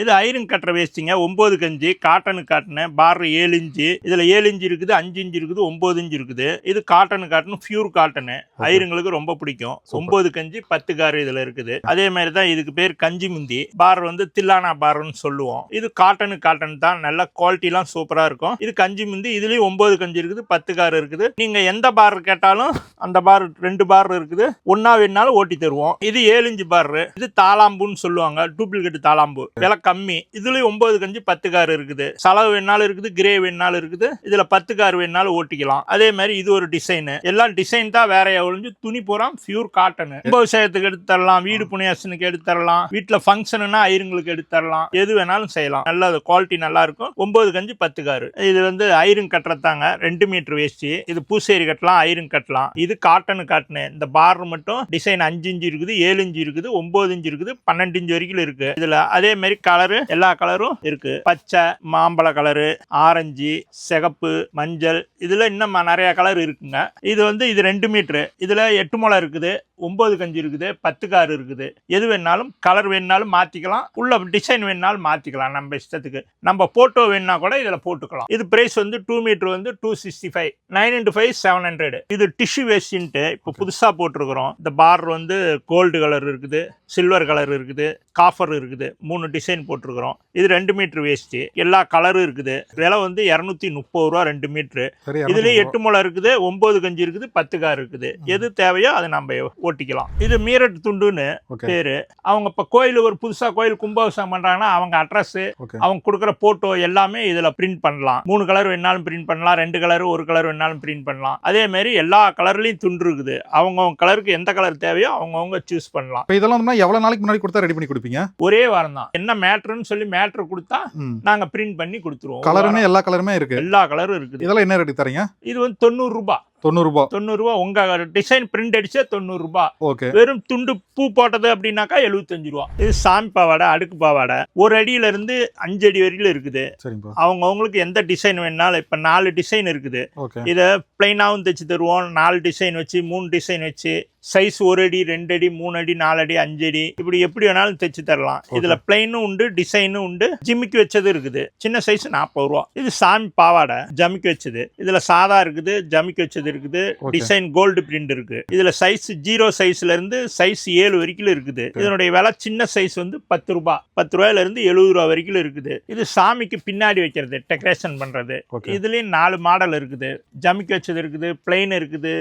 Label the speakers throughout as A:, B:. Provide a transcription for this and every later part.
A: இது ஐரன் கட்டுற வேஸ்டிங்க ஒன்பது கஞ்சி காட்டனு காட்டினேன். பார் ஏழு இன்ச்சு. இதுல ஏழு இன்ச்சு இருக்குது அஞ்சு இன்ச்சு இருக்குது ஒன்பது இன்ச்சு இருக்குது. இது காட்டனு காட்டன் பியூர் காட்டனு ஐருங்களுக்கு ரொம்ப பிடிக்கும். ஒன்பது கஞ்சி பத்து கார் இதுல இருக்குது. அதே மாதிரி தான் இதுக்கு பேர் கஞ்சி முந்தி. பார் வந்து தில்லானா பார்னு சொல்லுவோம். இது காட்டனு காட்டன் தான். நல்ல குவாலிட்டிலாம் சூப்பரா இருக்கும். இது கஞ்சி முந்தி இதுலயும் ஒன்பது கஞ்சி இருக்குது பத்து கார் இருக்குது. நீங்க எந்த பார் கேட்டாலும் அந்த பார் ரெண்டு பார் இருக்குது. ஒன்னா வேணாலும் ஓட்டி தருவோம். இது ஏழு இன்ச்சு பார் இது தாளாம்புன்னு சொல்லுவாங்க. டூப்ளிகேட் தாளாம்பு விலை கம்மி. இதுலயும் ஒன்பது கஞ்சி பத்து கார் இருக்குது. செலவு வேணாலும் இருக்குது கிரே வேணாலும் இருக்குது. இதுல பத்து கார் வேணாலும் ஓட்டிக்கலாம். அதே மாதிரி இது ஒரு டிசைன் எல்லாம் டிசைன் தான் வேற ஒழிஞ்சு துணி பூரா பியூர் காட்டன் விவசாயத்துக்கு எடுத்து தரலாம். வீடு புனியாசனுக்கு எடுத்து தரலாம். வீட்டுல ஃபங்க்ஷனுனா ஐருங்களுக்கு எடுத்து தரலாம். எது வேணாலும் செய்யலாம். நல்ல குவாலிட்டி நல்லா இருக்கும். ஒன்பது கஞ்சி பத்து கார். இது வந்து ஐரன் கட்டுறதாங்க ரெண்டு மீட்டர் வேஸ்டி இது பூசேரி கட்டலாம் ஐரன் கட்டலாம். இது காட்டனு காட்டனு இந்த பார் மட்டும் டிசைன் அஞ்சு இஞ்சு இருக்குது ஏழு இன்ச்சு இருக்குது ஒன்பது இஞ்சு இருக்குது பன்னெண்டு இன்ச்சு வரைக்கும் இருக்கு. இதுல அதே மாதிரி கலரு? எல்லா கலரும் இருக்கு. பச்சை மாம்பழ கலரு ஆரஞ்சு சிகப்பு மஞ்சள். இதுல இன்னும் நிறைய கலர் இருக்குங்க. இது வந்து இது ரெண்டு மீட்ரு. இதுல எட்டு முளை இருக்குது. ஒன்பது கஞ்சி இருக்குது பத்து கார் இருக்குது. எது வேணாலும் கலர் வேணாலும் மாத்திக்கலாம். உள்ள டிசைன் வேணாலும் மாத்திக்கலாம் நம்ம இஷ்டத்துக்கு. நம்ம போட்டோ வேணா கூட இதுல போட்டுக்கலாம். இது பிரைஸ் வந்து டூ மீட்டர் வந்து two sixty five nine into five seven hundred இது டிஷ்யூ வேஸ்டின்ட்டு இப்போ புதுசா போட்டிருக்கிறோம். இந்த பார் வந்து கோல்டு கலர் இருக்குது சில்வர் கலர் இருக்குது காஃபர் இருக்குது. மூணு டிசைன் போட்டிருக்கிறோம். இது ரெண்டு மீட்டர் வேஸ்ட் எல்லா கலரும் இருக்குது. விலை வந்து இரநூத்தி முப்பது ரூபா ரெண்டு மீட்ரு
B: சரி
A: இதுலயும் எட்டு முளை இருக்குது ஒன்பது கஞ்சி இருக்குது பத்து கார் இருக்குது. எது தேவையோ அதை நம்ம ஓட்டிக்கலாம் இது மீரட் துண்டுன்னு பேரு. அவங்க இப்ப கோயில் ஒரு புதுசா கோயில் கும்பாபிஷேகம் பண்றாங்கன்னா அவங்க அட்ரஸ் அவங்க கொடுக்குற போட்டோ எல்லாமே இதுல பிரிண்ட் பண்ணலாம். மூணு கலர் வேணாலும் பிரிண்ட் பண்ணலாம் ரெண்டு கலர் ஒரு கலர் வேணாலும் பிரிண்ட் பண்ணலாம். அதே மாதிரி எல்லா கலர்லயும் துண்டு இருக்குது. அவங்கவுங்க கலருக்கு எந்த கலர் தேவையோ அவங்கவுங்க சூஸ் பண்ணலாம்.
B: இப்போ இதெல்லாம் வந்து எவ்வளவு நாளைக்கு முன்னாடி கொடுத்தா ரெடி பண்ணி கொடுப்பீங்க?
A: ஒரே வாரம் தான். என்ன மேட்ருன்னு சொல்லி மேட்ரு கொடுத்தா
B: ம்.
A: நாங்க பிரிண்ட் பண்ணி கொடுத்துருவோம்.
B: கலருமே எல்லா கலருமே இருக்கு.
A: எல்லா கலரும் இருக்குது.
B: இதெல்லாம் என்ன ரேட்டு தரீங்க
A: இது வந்து தொண்ணூறு ரூபாய்.
B: தொண்ணூறு ரூபாய்
A: தொண்ணூறு ரூபாய் உங்க டிசைன் பிரிண்ட் அடிச்சா தொண்ணூறு ரூபாய்
B: ஓகே.
A: வெறும் துண்டு பூ போட்டது அப்படின்னாக்கா எழுபத்தஞ்சு ரூபா. இது சாமி பாவாடை அடுக்கு பாவாடை. ஒரு அடியில இருந்து அஞ்சு அடி வரைக்கும் இருக்குது.
B: சரிங்கப்பா
A: அவங்க அவங்களுக்கு எந்த டிசைன் வேணாலும் இப்ப நாலு டிசைன் இருக்குது. இதை பிளைனாவும் தைச்சு தருவோம். நாலு டிசைன் வச்சு மூணு டிசைன் வச்சு சைஸ் ஒரு அடி ரெண்டு அடி மூணு அடி நாலு அடி அஞ்சு அடி இப்படி எப்படி வேணாலும் தைச்சு தரலாம். இதுல பிளைனும் உண்டு டிசைனும் உண்டு. ஜிமிக்கி வச்சது இருக்குது. சின்ன சைஸ் நாற்பது ரூபா. இது சாமி பாவாடை ஜமிக்கி வச்சது. இதுல சாதா இருக்குது ஜமிக்கி வச்சது இருக்குது. டிசைன் கோல்டு பிரிண்ட் இருக்கு. இதுல சைஸ் ஜீரோ சைஸ்ல இருந்து சைஸ் ஏழு வரைக்கும் இருக்குது. இதனுடைய விலை சின்ன சைஸ் வந்து பத்து ரூபாய் பத்து ரூபாயில இருந்து எழுபது ரூபா வரைக்கும் இருக்குது. இது சாமிக்கு பின்னாடி வைக்கிறது டெக்கரேஷன் பண்றது. இதுலயும் நாலு மாடல் இருக்குது. ஜமிக்கி வச்சது இருக்குது பிளைன் இருக்குது.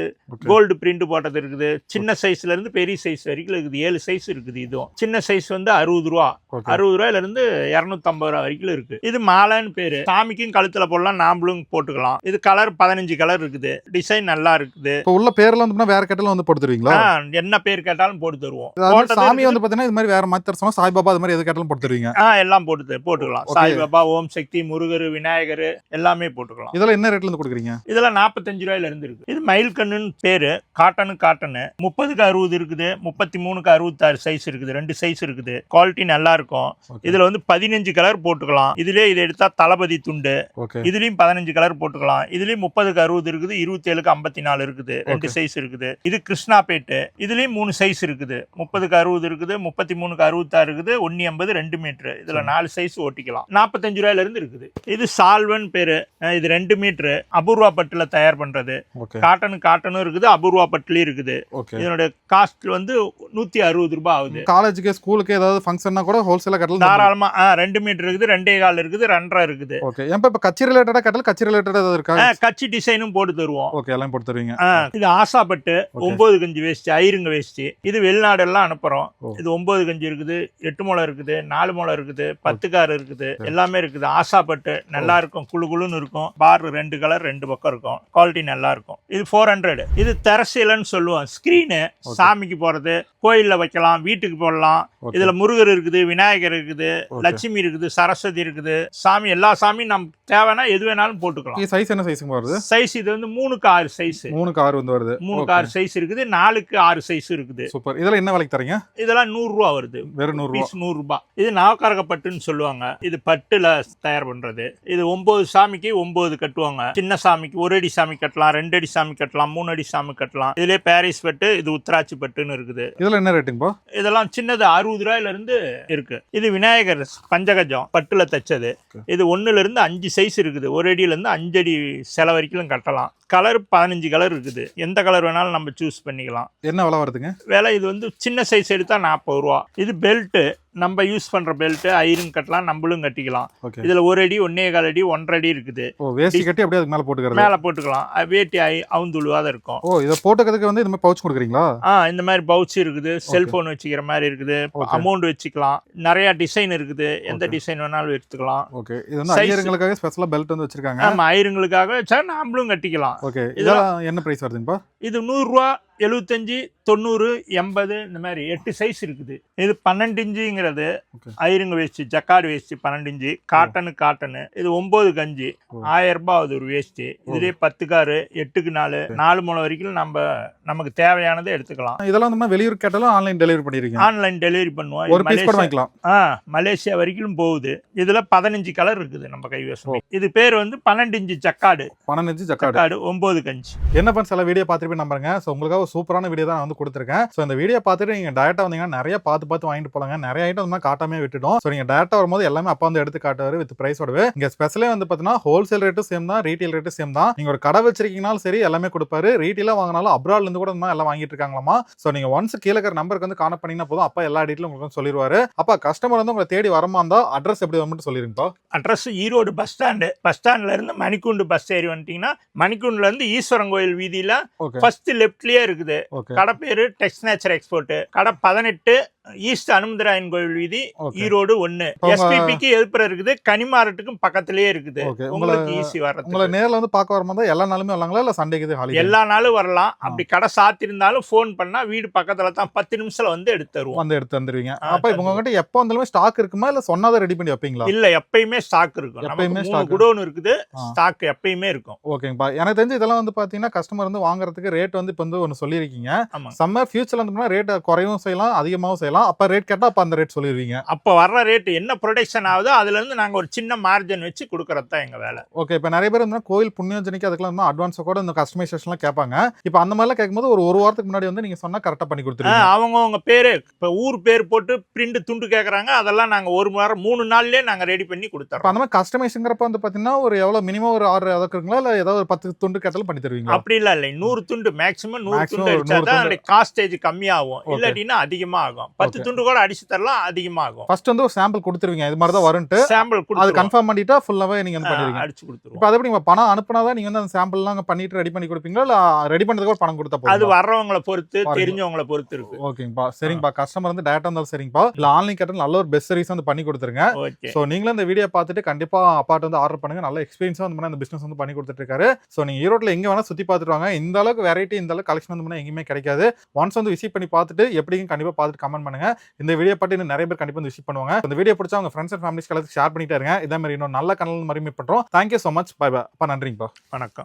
A: கோல்டு பிரிண்ட் போட்டது இருக்குது. சின்ன சைஸ்ல இருந்து பெரிய சைஸ் வரைக்கும் இருக்குது. ஏழு சைஸ் இருக்குது இதுவும். சின்ன சைஸ் வந்து அறுபது ரூபா. அறுபது ரூபாயில இருந்து இரநூத்தம்பது ரூபா வரைக்கும் இருக்கு. இது மாலைன்னு பேரு. சாமிக்கும் கழுத்துல போடலாம் நாம்பளும் போட்டுக்கலாம். இது கலர் பதினஞ்சு கலர் இருக்குது. டிசைன் நல்லா இருக்குது
B: இப்போ உள்ள பேர்ல வந்து வேற கட்டல வந்து போட்டு தருவீங்களா
A: என்ன பேர் கேட்டாலும் போட்டு தருவோம்
B: சாமி. வந்து பாத்தீங்கன்னா இது மாதிரி வேற மாத்தி தர சாய்பாபா அது மாதிரி எது கேட்டாலும் போட்டு தருவீங்க
A: ஆ எல்லாம் போட்டு போட்டுக்கலாம். சாய்பாபா ஓம் சக்தி முருகர் விநாயகர் எல்லாமே போட்டுக்கலாம்.
B: இதெல்லாம் என்ன ரேட்ல இருந்து கொடுக்குறீங்க?
A: இதெல்லாம் நாற்பத்தஞ்சு ரூபாயில இருந்து இருக்கு. இது மயில் கண்ணுன்னு பேரு காட்டனு காட்டனு. முப்பதுக்கு அறுபது இருக்குது முப்பத்தி மூணுக்கு அறுபத்தாறு சைஸ் இருக்குது ரெண்டு சைஸ் இருக்குது. குவாலிட்டி நல்லா இருக்கும் இதுல வந்து பதினஞ்சு கலர் போட்டுக்கலாம். இதுலயே இதை எடுத்தா தளபதி துண்டு. இதுலயும் பதினஞ்சு கலர் போட்டுக்கலாம். இதுலயும் முப்பதுக்கு அறுபது இருக்குது இருபத்தி ஏழுக்கு ஐம்பத்தி நாலு இருக்குது ரெண்டு. சைஸ் இருக்குது. இது கிருஷ்ணாபேட்டு இதுலயும் மூணு சைஸ் இருக்குது. முப்பதுக்கு அறுபது இருக்குது முப்பத்தி மூணுக்கு அறுபத்தாறு இருக்குது ஒன்னு எண்பது ரெண்டு மீட்டர் இதுல. நாலு சைஸ் ஓட்டிக்கலாம். நாற்பத்தஞ்சு ரூபாயில இருந்து இருக்குது. இது சால்வன் பேரு. இது ரெண்டு மீட்டர் அபூர்வா பட்டுல தயார் பண்றது.
B: ஓகே.
A: காட்டனு காட்டனும் இருக்குது அபூர்வா பட்டுலயும் இருக்குது. இதனுடைய காஸ்ட் வந்து நூத்தி அறுபது ரூபாய் ஆகுது.
B: காலேஜுக்கு ஸ்கூலுக்கு ஏதாவது ஃபங்க்ஷன்னா கூட ஹோல்சேலா கட்டலாம்
A: தாராளமா ஆ, ரெண்டு மீட்டர் இருக்குது ரெண்டே கால் இருக்குது ரெண்டரை இருக்குது.
B: ஓகே. இப்ப கட்சி ரிலேட்டடா கட்டல கட்சி ரிலேட்டடா ஏதாவது இருக்கா?
A: கச்சி டிசைனும் போட்டு தருவோம்.
B: ஓகே எல்லாம் போட்டு தருவீங்க.
A: இது ஆசாப்பட்டு. ஒன்பது கஞ்சி வேஸ்ட் ஐருங்க வேஸ்ட் இது வெளிநாடு எல்லாம் அனுப்புறோம்.
B: ஓ.
A: இது ஒன்பது கஞ்சி இருக்குது எட்டு முளை இருக்குது நாலு முளை இருக்குது பத்து கார் இருக்குது. எல்லாமே இருக்குது. ஆசாப்பட்டு நல்லா இருக்கும் குளு குளுன்னு இருக்கும். பார் ரெண்டு கலர் ரெண்டு பக்கம் இருக்கும். குவாலிட்டி நல்லா இருக்கும். இது ஃபோர் ஹண்ட்ரட் இது தெரசீலன்னு சொல்லுவோம். ஸ்கிரீனு. சாமிக்கு போறது கோயில்ல வைக்கலாம் வீட்டுக்கு போடலாம். இதுல முருகர் இருக்குது விநாயகர் இருக்குது. லட்சுமி இருக்குது சரஸ்வதி இருக்குது. சாமி எல்லா சாமியும் நம்ம தேவைன்னா எது வேணாலும் போட்டுக்கலாம்.
B: சைஸ் என்ன சைஸுங்க வருது
A: சைஸ் இது வந்து மூணுக்கு ஆறு ஆறு சைஸ்
B: மூணு கார் வந்து வருது.
A: மூணுக்கு ஆறு சைஸ் இருக்குது நாலுக்கு ஆறு சைஸ் இருக்குது.
B: சூப்பர் இதெல்லாம் என்ன விலைக்கு தரீங்க
A: இதெல்லாம் நூறு ரூபா வருது.
B: வெறும் நூறு ரூபா
A: பீஸ் நூறு ரூபாய் இது நவக்கரக பட்டுன்னு சொல்லுவாங்க. இது பட்டுல தயார் பண்றது. இது ஒன்பது சாமிக்கு ஒன்பது கட்டுவாங்க. சின்ன சாமிக்கு ஒரு அடி சாமி கட்டலாம் ரெண்டு அடி சாமி கட்டலாம் மூணு அடி சாமி கட்டலாம். இதுலயே பாரிஸ் பட்டு இது உத்தராட்சி பட்டுன்னு இருக்குது.
B: இதுல என்ன ரேட்டுங்கப்பா
A: இதெல்லாம் சின்னது அறுபது ரூபாயில இருந்து இருக்கு. இது விநாயகர் பஞ்சகஜம் பட்டுல தச்சது. இது ஒண்ணுல இருந்து அஞ்சு சைஸ் இருக்குது. ஒரு அடியில இருந்து அஞ்சு அடி செல வரைக்கும் கட்டலாம். கலர் பதினஞ்சு கலர் இருக்குது. எந்த கலர் வேணாலும் நம்ம சூஸ் பண்ணிக்கலாம்.
B: என்ன விலை வருதுங்க?
A: விலை இது வந்து சின்ன சைஸ் எடுத்தா நாற்பது ரூபா. இது பெல்ட்டு நம்ம யூஸ் பண்ற பெல்ட் ஐரன் கட்டலாம் நம்மளும் கட்டிக்கலாம். இதுல ஒரு அடி ஒன்னே கால் அடி ஒன்றரை அடி இருக்குது.
B: ஓ வேஷ்டி கட்டி அப்படியே அதுக்கு மேல போட்டுக்கிறது.
A: மேல போட்டுக்கலாம். வேட்டி அவுந்துழுவாத இருக்கும்.
B: ஓ இதை போட்டுக்கிறதுக்கு வந்து இந்த மாதிரி பவுச் கொடுக்குறீங்களா?
A: ஆ இந்த மாதிரி பவுச் இருக்குது. செல்போன் வச்சுக்கிற மாதிரி இருக்குது. அமௌண்ட் வச்சுக்கலாம். நிறைய டிசைன் இருக்குது. எந்த. டிசைன் வேணாலும் எடுத்துக்கலாம்.
B: ஓகே. இது வந்து ஐயருங்களுக்காக ஸ்பெஷலா பெல்ட் வந்து வச்சிருக்காங்க.
A: ஆமா ஐயருங்களுக்காக வச்சா நாமளும் கட்டிக்கலாம்.
B: ஓகே. இதெல்லாம் என்ன பிரைஸ் வருதுங்கப்பா?
A: இது நூறுரூவா எழுபத்தஞ்சு தொண்ணூறு எண்பது இந்த மாதிரி எட்டு சைஸ் இருக்குது. இது பன்னெண்டு இன்ச்சுங்கிறது
B: Okay.
A: ஐருங்க வேஷ்டி ஜக்காடு வேஷ்டி பன்னெண்டு இன்ச்சு காட்டனு காட்டனு இது ஒன்பது கஞ்சி. ஆயிரம் ரூபாய் அது ஒரு வேஷ்டி இதுலேயே பத்து காரு எட்டுக்கு நாலு நாலு முளை வரைக்கும் நம்ம நமக்கு தேவையானதை எடுத்துக்கலாம்.
B: இதெல்லாம் நம்ம வெளியூர் கேட்டாலும் ஆன்லைன் டெலிவரி பண்ணிருக்கீங்க.
A: ஆன்லைன் டெலிவரி பண்ணுவோம்.
B: ஒரு பீஸ் கூட
A: மலேசியா-
B: வாங்கிக்கலாம்.
A: ஆ மலேசியா வரைக்கும் போகுது. இதுல பதினஞ்சு கலர் இருக்குது நம்ம கைவசம். இது பேர் வந்து பன்னெண்டு இன்ச்சு ஜக்காடு
B: பன்னெண்டு இன்ச்சு ஜக்காடு
A: ஒன்பது கஞ்சி.
B: என்ன பண்ண சில வீடியோ பார்த்துட்டு நம்புறேங்க ஸோ உங்களுக்காக சூப்பரான வீடியோ தான் நான் வந்து கொடுத்துருக்கேன். ஸோ இந்த வீடியோ பார்த்துட்டு நீங்கள் டேரக்டாக வந்தீங்கன்னா நிறைய பார்த்து பார்த்து வாங்கிட்டு போலாங்க. நிறைய ஐட்டம் வந்து காட்டாமே விட்டுட்டோம். ஸோ நீங்கள் டேரக்டாக வரும்போது எல்லாமே அப்பா வந்து எடுத்து காட்டுவார் வித் ப்ரைஸோடவே இங்கே ஸ்பெஷலே வந்து பார்த்தீங்கன்னா ஹோல்சேல் ரேட்டு சேம் தான் ரீட்டைல் ரேட்டு சேம் தான். நீங்கள் ஒரு கடை வச்சிருக்கீங்கனாலும் சரி எல்லாமே கொடுப்பாரு. ரீட்டெயிலாக வாங்கினாலும் அப்ராட்ல இருந்து கூட எல்லாம் வாங்கிட்டு இருக்காங்களாமா? ஸோ நீங்கள் ஒன்ஸ் கீழே இருக்கிற நம்பருக்கு வந்து காண பண்ணீங்கன்னா போதும். அப்பா எல்லா டீட்டெயிலும் உங்களுக்கு சொல்லிடுவாரு அப்பா கஸ்டமர் வந்து உங்களை தேடி வரமா இருந்தால் அட்ரஸ் எப்படி மட்டும் சொல்லிருங்கப்பா.
A: Address Erode bus stand bus ஸ்டாண்ட்ல இருந்து மணிக்கூண்டு பஸ் ஏறி வந்துட்டீங்கன்னா மணிக்கூண்டுல இருந்து ஈஸ்வரன் கோயில் வீதியில ஃபர்ஸ்ட் லெஃப்ட்லயே இருக்குது. கடை பேரு டெக்ஸ் நேச்சர் எக்ஸ்போர்ட் கடை பதினெட்டு ஈஸ்ட் அனுமந்தராயன் கோயில் வீதி ஈரோடு ஒன்னு எஸ்பிபிக்கு எதிர்ப்புற இருக்குது கனிமாரட்டுக்கும் பக்கத்திலேயே இருக்குது.
B: உங்களை
A: உங்களுக்கு ஈஸி
B: உங்களை
A: வர்றது
B: நேர்ல வந்து பார்க்க வரும்போது எல்லா நாளுமே வரலாங்களா? இல்ல சண்டேக்கு
A: எல்லா நாளும் வரலாம். அப்படி கடை சாத்திருந்தாலும் ஃபோன் பண்ணா வீடு பக்கத்துல தான் பத்து நிமிஷத்துல வந்து எடுத்து தருவோம்.
B: வந்து எடுத்து வந்துருவீங்க அப்ப இப்போ உங்ககிட்ட எப்போ வந்தாலுமே ஸ்டாக் இருக்குமா? இல்ல சொன்னாதான் ரெடி பண்ணி வைப்பீங்களா?
A: இல்ல எப்பயுமே ஸ்டாக் இருக்கும்.
B: எப்பயுமே stock.
A: குடோன் இருக்குது. ஸ்டாக் எப்பயுமே இருக்கும்.
B: ஓகேங்கப்பா. எனக்கு தெரிஞ்சு இதெல்லாம் வந்து பாத்தீங்கன்னா கஸ்டமர் வந்து வாங்குறதுக்கு ரேட் வந்து இப்போ வந்து ஒன்று சொல்லியிருக்கீங்க.
A: ஆமா.
B: சம்மர் ஃபியூச்சர்ல வந்து ரேட் குறையவும் செய்யலாம் அதிகமாகவும் செய்யலாம். அப்ப ரேட் கேட்டா அப்ப அந்த ரேட் சொல்லிடுவீங்க.
A: அப்ப வர்ற ரேட் என்ன ப்ரொடக்ஷன் ஆகுதோ அதுல இருந்து நாங்க ஒரு சின்ன மார்ஜின் வச்சு கொடுக்கறது தான் எங்க வேலை.
B: ஓகே இப்போ நிறைய பேர் வந்து கோயில் புண்ணியஞ்சனிக்கு அதுக்கெல்லாம் வந்து அட்வான்ஸாக கூட இந்த கஸ்டமைசேஷன்லாம் கேட்பாங்க. இப்போ அந்த மாதிரிலாம் கேட்கும்போது ஒரு ஒரு வாரத்துக்கு முன்னாடி வந்து நீங்க சொன்னா கரெக்டாக பண்ணி கொடுத்துருவீங்க.
A: அவங்க உங்க பேரு இப்ப ஊர் பேர் போட்டு பிரிண்ட் துண்டு கேக்குறாங்க அதெல்லாம் நாங்க ஒரு வாரம் மூணு நாள்லயே நாங்க ரெடி பண்ணி கொடுத்துறோம்.
B: அந்த மாதிரி கஸ்டமைஸுங்கிறப்ப வந்து பாத்தீங்கன்னா ஒரு எவ்வளவு மினிமம் ஒரு ஆறு இருக்குங்களா? இல்ல ஏதாவது ஒரு பத்து துண்டு கேட்டாலும் பண்ணி தருவீங்களா?
A: அப்படி இல்ல இல்லை. நூறு துண்டு மேக்ஸிமம் நூறு துண்டு அடிச்சா தான் காஸ்டேஜ் கம்மியாகும்.
B: Okay.
A: இல்லாட்டினா அதிகமா ஆகும் பத்து. துண்டு கூட அடிச்சு தரலாம் அதிகமாகும்.
B: ஃபர்ஸ்ட் வந்து ஒரு சாம்பிள் கொடுத்துருவீங்க. இது மாதிரி தான் வரும்ட்டு
A: சாம்பிள்
B: அது கன்ஃபார்ம் பண்ணிட்டா ஃபுல்லாவே நீங்க வந்து பண்ணிடுவீங்க.
A: அடிச்சு கொடுத்துருவோம்.
B: இப்போ அதை நீங்க பணம் அனுப்புனாதான் நீங்க வந்து அந்த சாம்பிள்லாம் பண்ணிட்டு ரெடி பண்ணி கொடுப்பீங்களா? இல்ல ரெடி பண்ணதுக்கு பணம் கொடுத்தா
A: அது
B: போதும்
A: வர்றவங்களை பொறுத்து. தெரிஞ்சவங்களை பொறுத்து இருக்கு.
B: ஓகேங்கப்பா. சரிங்கப்பா. கஸ்டமர் வந்து டேரக்டா இருந்தாலும் சரிங்கப்பா. இல்ல ஆன்லைன் கேட்டால் நல்ல ஒரு பெஸ்ட் சர்வீஸ் வந்து பண்ணி கொடுத்துருங்க. ஸோ நீங்களும் இந்த வீடியோ பார்த்துட்டு கண்டிப்பா அப்பாட்ட வந்து ஆர்டர் பண்ணுங்க. நல்ல எக்ஸ்பீரியன்ஸா வந்து இந்த பிசினஸ் வந்து பண்ணி கொடுத்துட்டு இருக்காரு. ஸோ நீங்க ஈரோட்ல எங்க வேணா சுத்தி பார்த்துட்டு வாங்க. இந்த அளவுக்கு வெரைட்டி இந்த அளவுக்கு கலெக்ஷன் வந்து எங்கேயுமே கிடைக்காது. ஒன்ஸ் வந்து விசிட் பண்ணி பார்த்துட்டு எப்படியும் கண்டிப்பா பார்த்துட்டு கமெண்ட் பண்ணுங்க. இந்த வீடியோ பற்றி இன்னும் நிறைய பேர் கண்டிப்பா வந்து விசிட் பண்ணுவாங்க. இந்த வீடியோ பிடிச்சா உங்க ஃப்ரெண்ட்ஸ் அண்ட் ஃபேமிலிஸ் கலந்து ஷேர் பண்ணிட்டே இருங்க. இதே மாதிரி இன்னும் நல்ல கனல் மறுமை பண்ணுறோம் பண்றோம். Thank you so much bye bye அப்போ நன்றிங்கப்பா.
A: வணக்கம்.